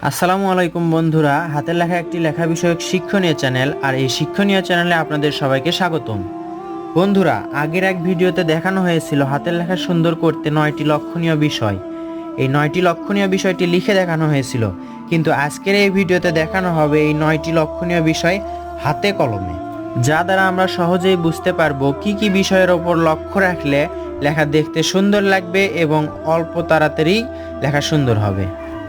আসসালামু আলাইকুম বন্ধুরা হাতের লেখা একটি লেখা বিষয়ক শিক্ষণীয় চ্যানেল আর এই শিক্ষণীয় চ্যানেলে আপনাদের সবাইকে স্বাগতম। বন্ধুরা, আগের এক ভিডিওতে দেখানো হয়েছিল হাতের লেখা সুন্দর করতে নয়টি লক্ষণীয় বিষয়। এই নয়টি লক্ষণীয় বিষয়টি লিখে দেখানো হয়েছিল, কিন্তু আজকের এই ভিডিওতে দেখানো হবে এই নয়টি লক্ষণীয় বিষয় হাতে কলমে, যা দ্বারা আমরা সহজেই বুঝতে পারব কি কি বিষয়ের ওপর লক্ষ্য রাখলে লেখা দেখতে সুন্দর লাগবে এবং অল্প তাড়াতাড়ি লেখা সুন্দর হবে।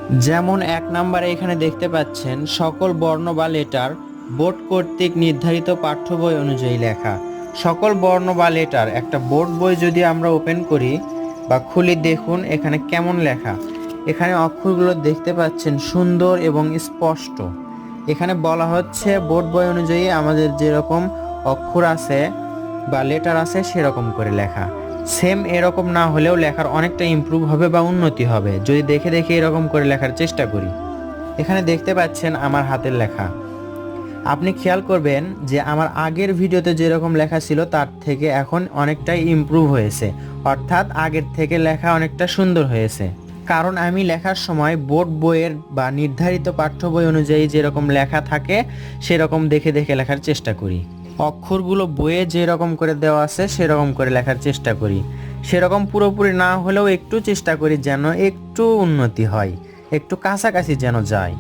যেমন এক নম্বরে এখানে দেখতে পাচ্ছেন, সকল বর্ণ বা লেটার বোর্ড কর্তৃক নির্ধারিত পাঠ্য বই অনুযায়ী লেখা। সকল বর্ণ বা লেটার, একটা বোর্ড বই যদি আমরা ওপেন করি বা খুলি, দেখুন এখানে কেমন লেখা। এখানে অক্ষরগুলো দেখতে পাচ্ছেন সুন্দর এবং স্পষ্ট। এখানে বলা হচ্ছে, বোর্ড বই অনুযায়ী আমাদের যেরকম অক্ষর আছে বা লেটার আছে সেরকম করে লেখা। সেম এরকম না হলেও লেখার অনেকটা ইমপ্রুভ হবে বা উন্নতি হবে। যদি দেখে দেখে এরকম করে লেখার চেষ্টা করি। এখানে দেখতে পাচ্ছেন আমার হাতের লেখা। আপনি খেয়াল করবেন যে আমার আগের ভিডিওতে যেরকম লেখা ছিল, তার থেকে এখন অনেকটাই ইমপ্রুভ হয়েছে। অর্থাৎ আগের থেকে লেখা অনেকটা সুন্দর হয়েছে। কারণ আমি লেখার সময় বোর্ড বইয়ের বা নির্ধারিত পাঠ্য বই অনুযায়ী যেরকম লেখা থাকে, সেরকম দেখে দেখে লেখার চেষ্টা করি। অক্ষরগুলো বইয়ে যেরকম করে দেওয়া আছে, সেরকম করে লেখার চেষ্টা করি। সেরকম পুরোপুরি না হলেও একটু চেষ্টা করি যেন একটু উন্নতি হয়, একটু কাছাকাছি যেন যায়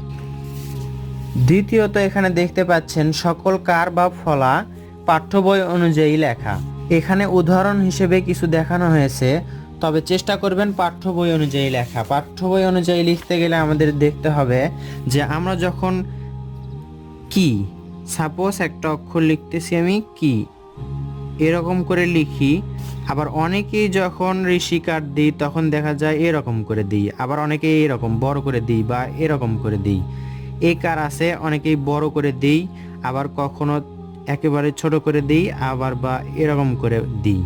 দ্বিতীয়ত এখানে দেখতে পাচ্ছেন সকল কার বা ফলা পাঠ্য বই অনুযায়ী লেখা। এখানে উদাহরণ হিসেবে কিছু দেখানো হয়েছে, তবে চেষ্টা করবেন পাঠ্য বই অনুযায়ী লেখা। পাঠ্য বই অনুযায়ী লিখতে গেলে আমাদের দেখতে হবে যে আমরা যখন কি সাপোজ একটা অক্ষর লিখতেছি আমি কি? এরকম করে লিখি, আবার অনেকেই যখন ঋষি ঋষিকার দিই, তখন দেখা যায় এরকম করে দিই, আবার অনেকে এরকম বড় করে দিই বা এরকম করে দিই। এ কার আছে, অনেকেই বড় করে দিই, আবার কখনো একেবারে ছোট করে দিই, আবার বা এরকম করে দিই।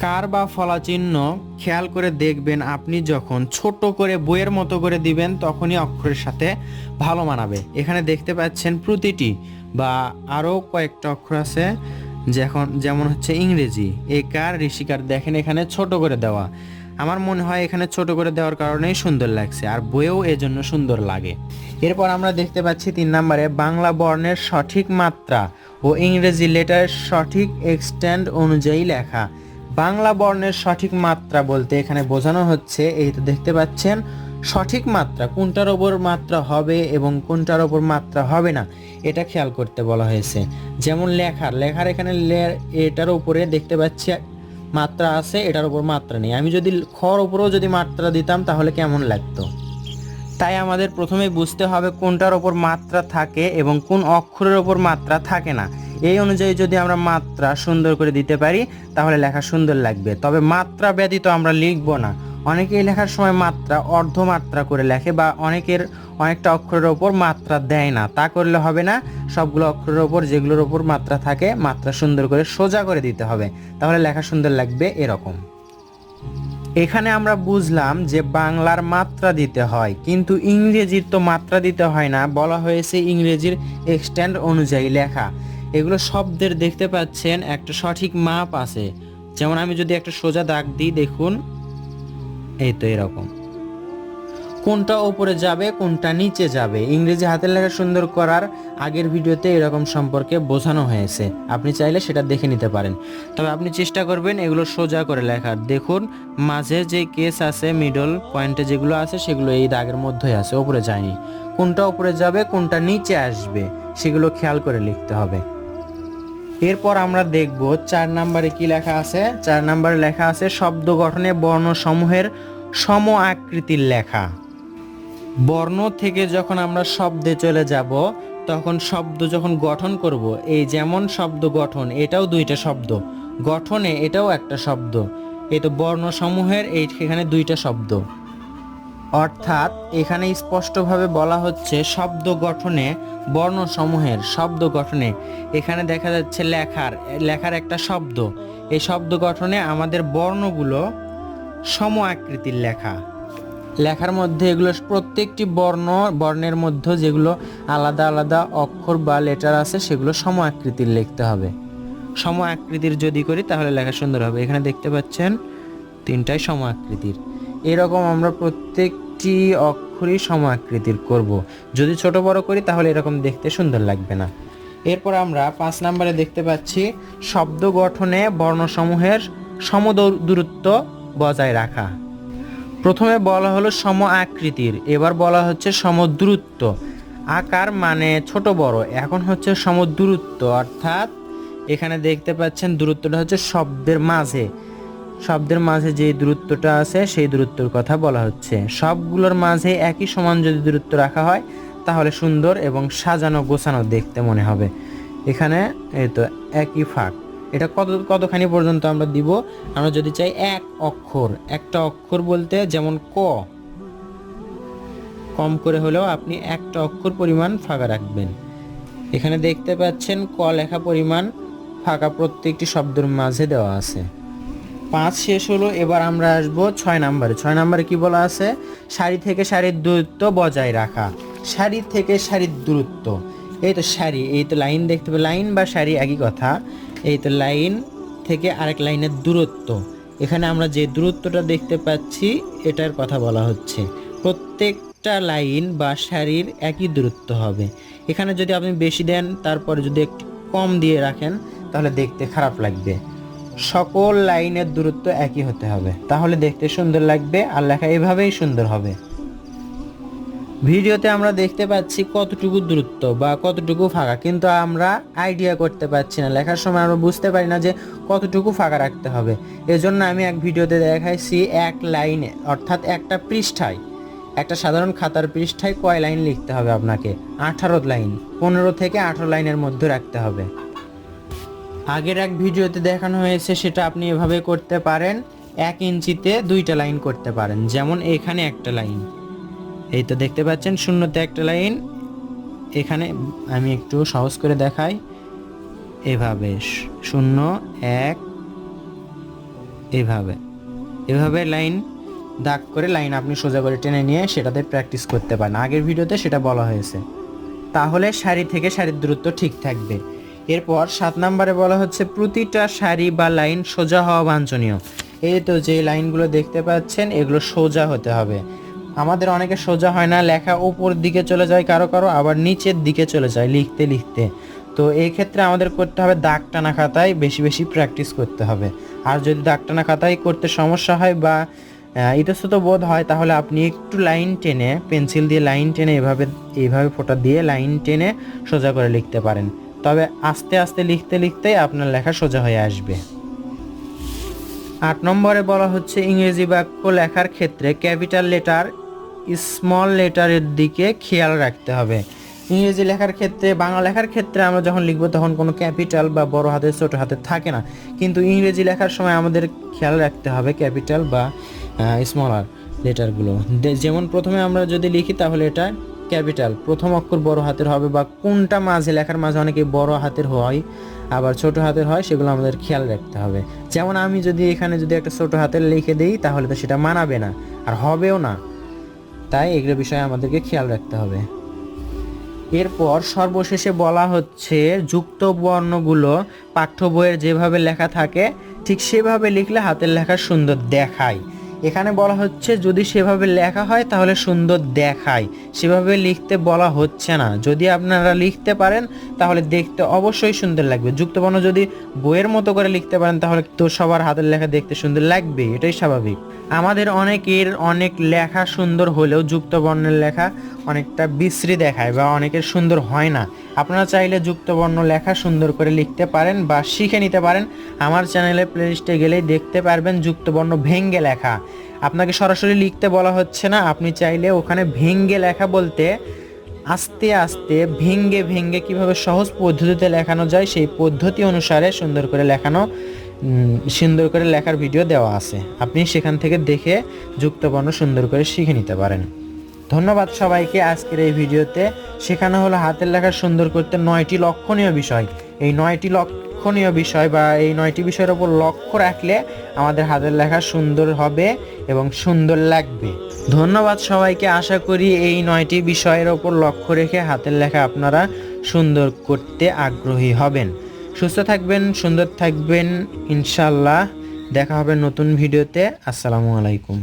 কার বা ফলা চিহ্ন খেয়াল করে দেখবেন, আপনি যখন ছোট করে বইয়ের মতো করে দিবেন, তখনই অক্ষরের সাথে ভালো মানাবে। এখানে দেখতে পাচ্ছেন প্রতিটি বা আরও কয়েকটা অক্ষর আছে যখন যেমন হচ্ছে ইংরেজি। এ কার ঋষিকার দেখেন এখানে ছোট করে দেওয়া। আমার মনে হয় এখানে ছোট করে দেওয়ার কারণেই সুন্দর লাগছে, আর বইয়েও এজন্য সুন্দর লাগে। এরপর আমরা দেখতে পাচ্ছি তিন নম্বরে বাংলা বর্ণের সঠিক মাত্রা ও ইংরেজি লেটারের সঠিক এক্সটেন্ড অনুযায়ী লেখা। বাংলা বর্ণের সঠিক মাত্রা বলতে এখানে বোঝানো হচ্ছে, এই তো দেখতে পাচ্ছেন সঠিক মাত্রা কোনটার ওপর মাত্রা হবে এবং কোনটার ওপর মাত্রা হবে না, এটা খেয়াল করতে বলা হয়েছে। যেমন লেখার লেখার এখানে এটার উপরে দেখতে পাচ্ছি, মাত্রা আছে, এটার উপর মাত্রা নেই। আমি যদি খর উপরেও যদি মাত্রা দিতাম, তাহলে কেমন লাগতো? তাই আমাদের প্রথমে বুঝতে হবে কোনটার ওপর মাত্রা থাকে এবং কোন অক্ষরের ওপর মাত্রা থাকে না। এই অনুযায়ী যদি আমরা মাত্রা সুন্দর করে দিতে পারি, তাহলে লেখা সুন্দর লাগবে। তবে মাত্রা ব্যতীত আমরা লিখব না। অনেকেই লেখার সময় মাত্রা, অর্ধমাত্রা করে লেখে বা অনেকের অনেকটা অক্ষরের ওপর মাত্রা দেয় না। তা করলে হবে না, সবগুলো অক্ষরের ওপর যেগুলোর ওপর মাত্রা থাকে, মাত্রা সুন্দর করে সোজা করে দিতে হবে। তাহলে লেখা সুন্দর লাগবে এরকম। এখানে আমরা বুঝলাম যে বাংলার মাত্রা দিতে হয়, কিন্তু ইংরেজির তো মাত্রা দিতে হয় না, বলা হয়েছে ইংরেজির এক্সট্যান্ড অনুযায়ী লেখা। এগুলো শব্দের দেখতে পাচ্ছেন একটা সঠিক মাপ আছে। যেমন আমি যদি একটা সোজা দাগ দিই, দেখুন এই তো এরকম। কোনটা ওপরে যাবে, কোনটা নিচে যাবে? ইংরেজি হাতের লেখা সুন্দর করার আগের ভিডিওতে এরকম সম্পর্কে বোঝানো হয়েছে। আপনি চাইলে সেটা দেখে নিতে পারেন। তবে আপনি চেষ্টা করবেন এগুলো সোজা করে লেখার। দেখুন, মাঝে যে কেস আছে মিডল পয়েন্টে যেগুলো আছে, সেগুলো এই দাগের মধ্যেই আছে ওপরে যায়নি। কোনটা ওপরে যাবে, কোনটা নিচে আসবে, সেগুলো খেয়াল করে লিখতে হবে। এরপর আমরা দেখব চার নাম্বারে কি লেখা আছে? চার নাম্বারে লেখা আছে, শব্দ গঠনে বর্ণসমূহের সম আকৃতির লেখা। বর্ণ থেকে যখন আমরা শব্দে চলে যাব, তখন শব্দ যখন গঠন করব, এই যেমন শব্দ গঠন, এটাও দুইটা শব্দ। গঠনে এটাও একটা শব্দ। এই তো বর্ণসমূহের এই এখানে দুইটা শব্দ। অর্থাৎ এখানে স্পষ্টভাবে বলা হচ্ছে শব্দ গঠনে বর্ণসমূহের, শব্দ গঠনে। এখানে দেখা যাচ্ছে লেখার লেখার একটা শব্দ। এই শব্দ গঠনে আমাদের বর্ণগুলো সম আকৃতির লেখা। লেখার মধ্যে এগুলো প্রত্যেকটি বর্ণ বর্ণের মধ্যে যেগুলো আলাদা আলাদা অক্ষর বা লেটার আছে সেগুলো সম আকৃতির লিখতে হবে। সম আকৃতির যদি করি তাহলে লেখা সুন্দর হবে। এখানে দেখতে পাচ্ছেন তিনটাই সম আকৃতির এরকম আমরা প্রত্যেকটি অক্ষরই সম আকৃতির করব। যদি ছোট বড় করি তাহলে এরকম দেখতে সুন্দর লাগবে না। এরপর আমরা পাঁচ নম্বরে দেখতে পাচ্ছি শব্দ গঠনে বর্ণসমূহের সম দূর- দূরত্ব বজায় রাখা। প্রথমে বলা হলো সম আকৃতির এবার বলা হচ্ছে সম দূরত্ব আকার মানে ছোট বড়, এখন হচ্ছে সম দূরত্ব অর্থাৎ এখানে দেখতে পাচ্ছেন দূরত্বটা হচ্ছে শব্দের মাঝে। শব্দের মাঝে যে দূরত্বটা আছে, সেই দূরত্বর কথা বলা হচ্ছে। সবগুলোর মাঝে একই সমান যদি দূরত্ব রাখা হয়, তাহলে সুন্দর এবং সাজানো গোছানো দেখতে মনে হবে। এখানে এই তো একই ফাঁক। এটা কত, কতখানি পর্যন্ত আমরা দিব? আমরা যদি চাই এক অক্ষর, একটা অক্ষর বলতে যেমন ক, কম করে হলেও আপনি একটা অক্ষর পরিমাণ ফাঁকা রাখবেন। এখানে দেখতে পাচ্ছেন ক লেখা পরিমাণ ফাঁকা প্রত্যেকটি শব্দের মাঝে দেওয়া আছে। পাঁচ শেষ হলো, এবার আমরা আসব ছয় নম্বরে। ছয় নম্বরে কি বলা আছে? সারি থেকে সারির দূরত্ব বজায় রাখা। সারি থেকে সারির দূরত্ব। এই তো সারি, এই তো লাইন দেখতে পাবে লাইন বা সারি একই কথা। এই তো লাইন থেকে আরেক লাইনের দূরত্ব। এখানে আমরা যে দূরত্বটা দেখতে পাচ্ছি, এটার কথা বলা হচ্ছে। প্রত্যেকটা লাইন বা সারির একই দূরত্ব হবে। এখানে যদি আপনি বেশি দেন, তারপরে যদি একটু কম দিয়ে রাখেন, তাহলে দেখতে খারাপ লাগবে। সকল লাইনের দূরত্ব একই হতে হবে। তাহলে দেখতে সুন্দর লাগবে, আর লেখা এভাবেই সুন্দর হবে। ভিডিওতে আমরা দেখতে পাচ্ছি কতটুকু দূরত্ব বা কতটুকু ফাঁকা, কিন্তু আমরা আইডিয়া করতে পারছি না। লেখার সময় আমরা বুঝতে পারি না যে কতটুকু ফাঁকা রাখতে হবে। এজন্য আমি এক ভিডিওতে দেখাইছি এক লাইনে, অর্থাৎ একটা পৃষ্ঠায়, একটা সাধারণ খাতার পৃষ্ঠায় কয় লাইন লিখতে হবে আপনাকে? আঠারো লাইন, পনেরো থেকে আঠারো লাইনের মধ্যে রাখতে হবে। আগের এক ভিডিওতে দেখানো হয়েছে সেটা আপনি এভাবে করতে পারেন, এক ইঞ্চিতে দুইটা লাইন করতে পারেন, যেমন এখানে একটা লাইন। এই তো দেখতে পাচ্ছেন, শূন্যতে একটা লাইন। এখানে আমি একটু সহজ করে দেখাই। এভাবে, শূন্য, এক, এভাবে। এভাবে লাইন, দাগ করে লাইন আপনি সোজা করে টেনে নিয়ে সেটাতে প্র্যাকটিস করতে পারেন। আগের ভিডিওতে সেটা বলা হয়েছে। তাহলে শাড়ি থেকে শাড়ির দূরত্ব ঠিক থাকবে। এরপর সাত নম্বরে বলা হচ্ছে, প্রতিটা শাড়ি বা লাইন সোজা হওয়া বাঞ্ছনীয়। এই তো যে লাইনগুলো দেখতে পাচ্ছেন, এগুলো সোজা হতে হবে। আমাদের অনেকে সোজা হয় না, লেখা উপর দিকে চলে যায়, কারও কারও আবার নিচের দিকে চলে যায় লিখতে লিখতে। তো এই ক্ষেত্রে আমাদের করতে হবে দাগ টানা খাতায় বেশি বেশি প্র্যাকটিস করতে হবে। আর যদি দাগ টানা খাতায় করতে সমস্যা হয় বা ইতস্তত বোধ হয়, তাহলে আপনি একটু লাইন টেনে, পেন্সিল দিয়ে লাইন টেনে এভাবে এইভাবে ফোঁটা দিয়ে লাইন টেনে সোজা করে লিখতে পারেন। তবে আস্তে আস্তে লিখতে লিখতেই আপনার লেখা সোজা হয়ে আসবে। আট নম্বরে বলা হচ্ছে ইংরেজি বাক্য লেখার ক্ষেত্রে ক্যাপিটাল লেটার স্মল লেটারের দিকে খেয়াল রাখতে হবে। ইংরেজি লেখার ক্ষেত্রে, বাংলা লেখার ক্ষেত্রে আমরা যখন লিখব তখন কোনো ক্যাপিটাল বা বড় হাতের ছোট হাতে থাকে না। কিন্তু ইংরেজি লেখার সময় আমাদের খেয়াল রাখতে হবে ক্যাপিটাল বা স্মলার লেটারগুলো যেমন প্রথমে আমরা যদি লিখি তাহলে এটা ক্যাপিটাল প্রথম অক্ষর বড় হাতের হবে বা কোনটা মাঝে, লেখার মাঝে অনেকে বড় হাতের হয়, আবার ছোট হাতের হয়, সেগুলো আমাদের খেয়াল রাখতে হবে। যেমন আমি যদি এখানে যদি একটা ছোট হাতের লিখে দিই তাহলে তো সেটা মানাবে না, আর হবেও না। তাই এগুলো বিষয়ে আমাদেরকে খেয়াল রাখতে হবে। এরপর সর্বশেষে বলা হচ্ছে, যুক্ত বর্ণগুলো পাঠ্য বইয়ের যেভাবে লেখা থাকে, ঠিক সেভাবে লিখলে হাতের লেখা সুন্দর দেখায়। এখানে বলা হচ্ছে, যদি সেভাবে লেখা হয় তাহলে সুন্দর দেখায়। সেভাবে লিখতে বলা হচ্ছে না। যদি আপনারা লিখতে পারেন, তাহলে দেখতে অবশ্যই সুন্দর লাগবে। যুক্তবর্ণ যদি বইয়ের মতো করে লিখতে পারেন, তাহলে তো সবার হাতের লেখা দেখতে সুন্দর লাগবে। এটাই স্বাভাবিক। আমাদের অনেকের অনেক লেখা সুন্দর হলেও যুক্তবর্ণের লেখা অনেকটা বিশ্রী দেখায় বা অনেকের সুন্দর হয় না। আপনারা চাইলে যুক্ত বর্ণ লেখা সুন্দর করে লিখতে পারেন বা শিখে নিতে পারেন। আমার চ্যানেলে প্লেলিস্টে গেলেই দেখতে পারবেন যুক্ত বর্ণ ভেঙ্গে লেখা। আপনাকে সরাসরি লিখতে বলা হচ্ছে না, আপনি চাইলে ওখানে ভেঙ্গে লেখা বলতে আস্তে আস্তে ভেঙ্গে ভেঙ্গে কীভাবে সহজ পদ্ধতিতে লেখানো যায় সেই পদ্ধতি অনুসারে সুন্দর করে লেখানো সুন্দর করে লেখার ভিডিও দেওয়া আছে। আপনি সেখান থেকে দেখে যুক্তবর্ণ সুন্দর করে শিখে নিতে পারেন। ধন্যবাদ সবাইকে আজকের এই ভিডিওতে। শেখানো হলো হাতের লেখা সুন্দর করতে নয়টি লক্ষণীয় বিষয়। এই নয়টি লক্ষণীয় বিষয় বা এই নয়টি বিষয়ের ওপর লক্ষ্য রাখলে আমাদের হাতের লেখা সুন্দর হবে এবং সুন্দর লাগবে। ধন্যবাদ সবাইকে। আশা করি এই নয়টি বিষয়ের ওপর লক্ষ্য রেখে হাতের লেখা আপনারা সুন্দর করতে আগ্রহী হবেন। সুস্থ থাকবেন, সুন্দর থাকবেন। ইনশাল্লাহ দেখা হবে নতুন ভিডিওতে। আসসালামু আলাইকুম।